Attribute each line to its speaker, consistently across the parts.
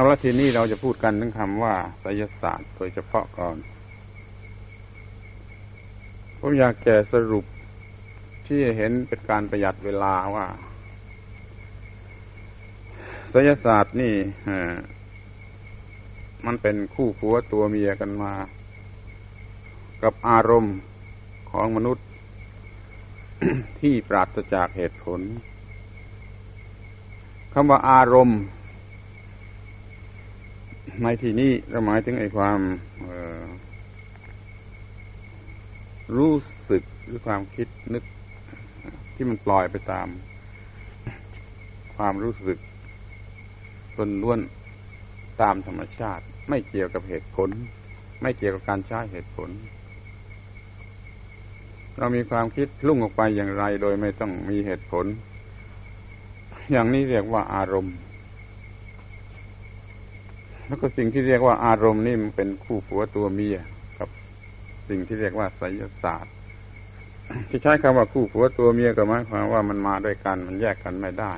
Speaker 1: เอาละทีนี้เราจะพูดกันถึงคำว่าไสยศาสตร์โดยเฉพาะก่อน ผมอยากแก่สรุปที่เห็นเป็นการประหยัดเวลาว่าไสยศาสตร์นี่มันเป็นคู่ผัวตัวเมียกันมา กับอารมณ์ของมนุษย์ ที่ปราศจากเหตุผลคำว่าอารมณ์ ในที่นี้เราหมายถึงไอ้ความรู้สึกหรือความคิดนึก ที่มันปล่อยไปตาม ความรู้สึกล้วนๆตามธรรมชาติ ไม่เกี่ยวกับเหตุผล ไม่เกี่ยวกับการใช้เหตุผล เรามีความคิดลุ่งออกไปอย่างไร โดยไม่ต้องมีเหตุผล อย่างนี้เรียกว่าอารมณ์ แล้วก็สิ่งที่เรียกว่าอารมณ์นี่มันเป็นคู่ผัวตัวเมียกับสิ่งที่เรียกว่าไสยศาสตร์ ที่ใช้คำว่าคู่ผัวตัวเมียก็หมายความว่ามันมาด้วยกันมันแยกกันไม่ได้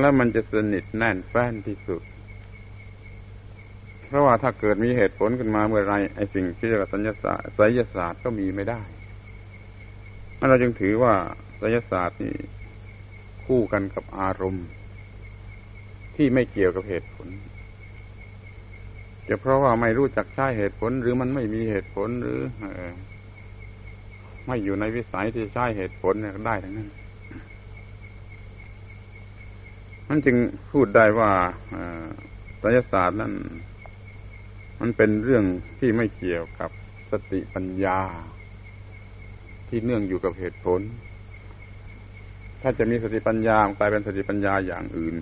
Speaker 1: แล้วมันจะสนิทแน่นแฟ้นที่สุด เพราะว่าถ้าเกิดมีเหตุผลขึ้นมาเมื่อไรไอ้สิ่งที่เรียกว่าสัญญาศาสตร์ไสยศาสตร์ก็มีไม่ได้เราจึงถือว่าไสยศาสตร์นี่คู่กันกับอารมณ์ ที่ไม่เกี่ยวกับเหตุผล จะเพราะว่าไม่รู้จักใช้เหตุผล หรือมันไม่มีเหตุผลหรือไม่อยู่ในวิสัยที่ใช้เหตุผลเนี่ยได้ทั้งนั้นมันจึงพูดได้ว่าไสยศาสตร์นั้นมันเป็นเรื่องที่ไม่เกี่ยวกับสติปัญญา ที่เนื่องอยู่กับเหตุผล ถ้าจะมีสติปัญญากลายเป็นสติปัญญาอย่างอื่น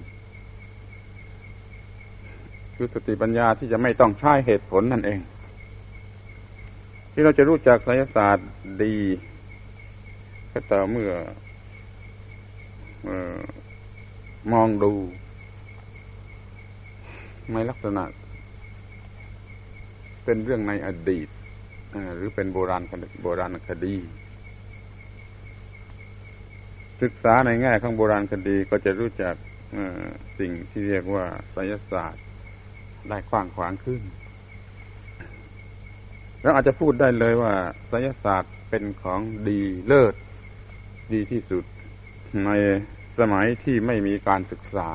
Speaker 1: คือสติปัญญาที่จะไม่ต้องใช้เหตุผลนั่นเอง ที่เราจะรู้จักไสยศาสตร์ดี ก็ต่อเมื่อออมองดูในลักษณะ เป็นเรื่องในอดีตหรือเป็นโบราณโบราณคดี ศึกษาในแง่ของโบราณคดีก็จะรู้จักสิ่งที่เรียกว่าไสยศาสตร์ ได้กว้างขวางขึ้น แล้วอาจจะพูดได้เลยว่าไสยศาสตร์เป็นของดีเลิศ ดีที่สุด ในสมัยที่ไม่มีการศึกษา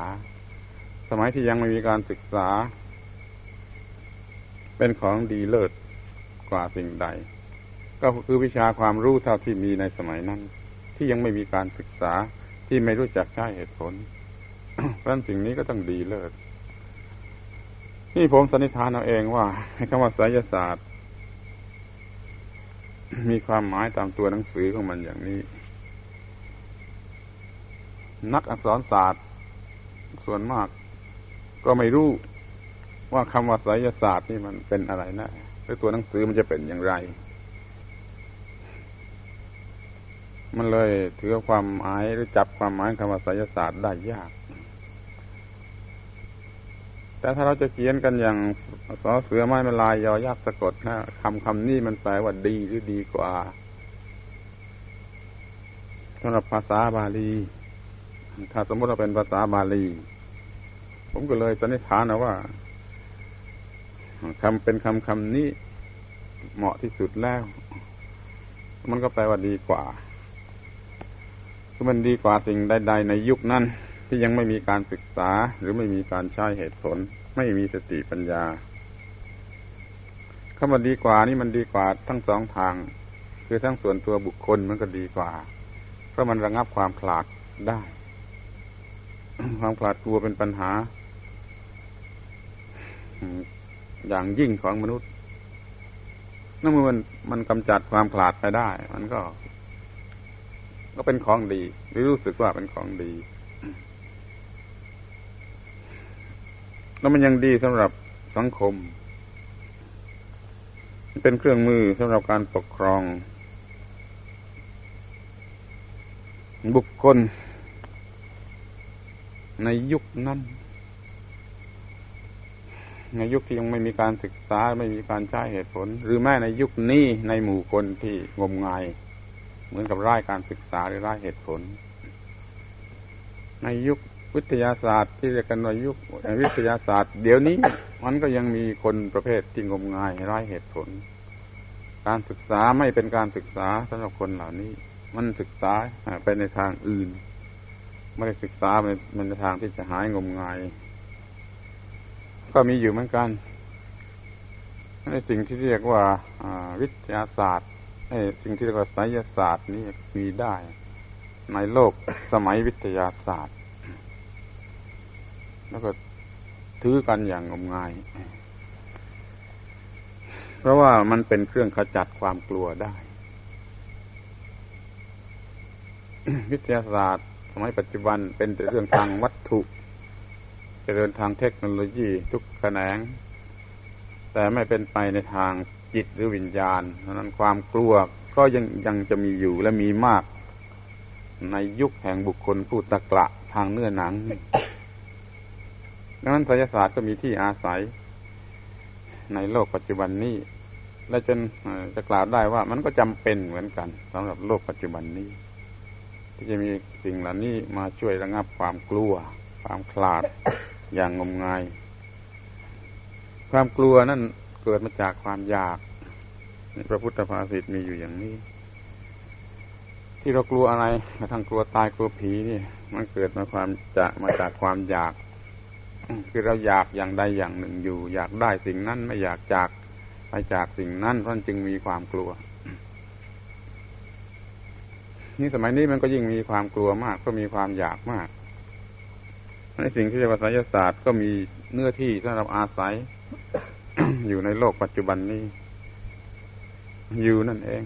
Speaker 1: สมัยที่ยังไม่มีการศึกษา เป็นของดีเลิศกว่าสิ่งใด ก็คือวิชาความรู้เท่าที่มีในสมัยนั้น ที่ยังไม่มีการศึกษาที่ไม่รู้จักใช้เหตุผลเพราะฉะนั้นสิ่งนี้ก็ต้องดีเลิศ นี่ผมสันนิษฐานเอาเองว่าคำว่าไสยศาสตร์ มีความหมายตามตัวหนังสือของมันอย่างนี้ นักอักษรศาสตร์ ส่วนมาก ก็ไม่รู้ว่าคำว่าไสยศาสตร์นี่มันเป็นอะไรนะหรือตัวหนังสือมันจะเป็นอย่างไร มันเลยถือความหมายหรือจับความหมายคำว่าไสยศาสตร์ได้ยาก แต่ถ้าเราจะเขียนกันอย่างสอเสือไม้มาลายยอยักษ์สะกดนะคำคำนี้มันแปลว่าดีหรือดีกว่าสำหรับภาษาบาลีถ้าสมมติเราเป็นภาษาบาลี ผมก็เลยสันนิษฐานนะว่าคำเป็นคำคำนี้เหมาะที่สุดแล้ว มันก็แปลว่าดีกว่าคือมันดีกว่าสิ่งใด ๆ ในยุคนั้น ที่ยังไม่มีการศึกษาหรือไม่มีการใช้เหตุผล ไม่มีสติปัญญาคำว่าดีกว่านี่มันดีกว่าทั้งสองทาง คือทั้งส่วนตัวบุคคลมันก็ดีกว่า เพราะมันระงับความขลาดได้ ความขลาดกลัวเป็นปัญหา อย่างยิ่งของมนุษย์นั่นเมื่อมันมันกำจัดความขลาดไปได้ มันก็ ก็เป็นของดีหรือรู้สึกว่าเป็นของดี แล้วมันยังดีสำหรับสังคม เป็นเครื่องมือสำหรับการปกครอง บุคคล ในยุคนั้น ในยุคที่ยังไม่มีการศึกษาไม่มีการใช้เหตุผล หรือแม้ในยุคนี้ในหมู่คนที่งมงาย เหมือนกับร่ายการศึกษาหรือร่ายเหตุผล ในยุค วิทยาศาสตร์ที่เรียกกันว่ายุควิทยาศาสตร์ เดี๋ยวนี้มันก็ยังมีคนประเภทที่งมงายไร้เหตุผล การศึกษาไม่เป็นการศึกษาสำหรับคนเหล่านี้ มันศึกษาไปในทางอื่น ไม่ได้ศึกษาในในทางที่จะหายงมงาย ก็มีอยู่เหมือนกันในสิ่งที่เรียกว่าวิทยาศาสตร์ไอ้สิ่งที่เรียกว่าไสยศาสตร์นี่มีได้ ในโลกสมัยวิทยาศาสตร์ แล้วก็ถือกันอย่างงมงาย เพราะว่ามันเป็นเครื่องขจัดความกลัวได้ วิทยาศาสตร์สมัยปัจจุบันเป็นแต่เรื่องทางวัตถุเจริญทางเทคโนโลยีทุกแขนง แต่ไม่เป็นไปในทางจิตหรือวิญญาณเพราะนั้นความกลัวก็ยังยังจะมีอยู่และมีมาก ในยุคแห่งบุคคลผู้ตะกละทางเนื้อหนัง ดังนั้นไสยศาสตร์ก็มีที่อาศัยในโลกปัจจุบันนี้ และจนจะกล่าวได้ว่ามันก็จำเป็นเหมือนกันสำหรับโลกปัจจุบันนี้ ที่จะมีสิ่งเหล่านี้มาช่วยระงับความกลัว ความคลาดอย่างงมงาย ความกลัวนั่นเกิดมาจากความอยากพระพุทธภาษิตมีอยู่อย่างนี้ ที่เรากลัวอะไรกระทั่งกลัวตายกลัวผีนี่ มันเกิดมาความจะมาจากความอยาก คือเราอยากอย่างใดอย่างหนึ่งอยู่ อยากได้สิ่งนั้นไม่อยากจากไปจากสิ่งนั้นเพราะจึงมีความกลัว นี่สมัยนี้มันก็ยิ่งมีความกลัวมาก ก็มีความอยากมากในสิ่งที่เรียกว่าไสยศาสตร์ก็มีเนื้อที่สำหรับอาศัย อยู่ในโลกปัจจุบันนี้ อยู่นั่นเอง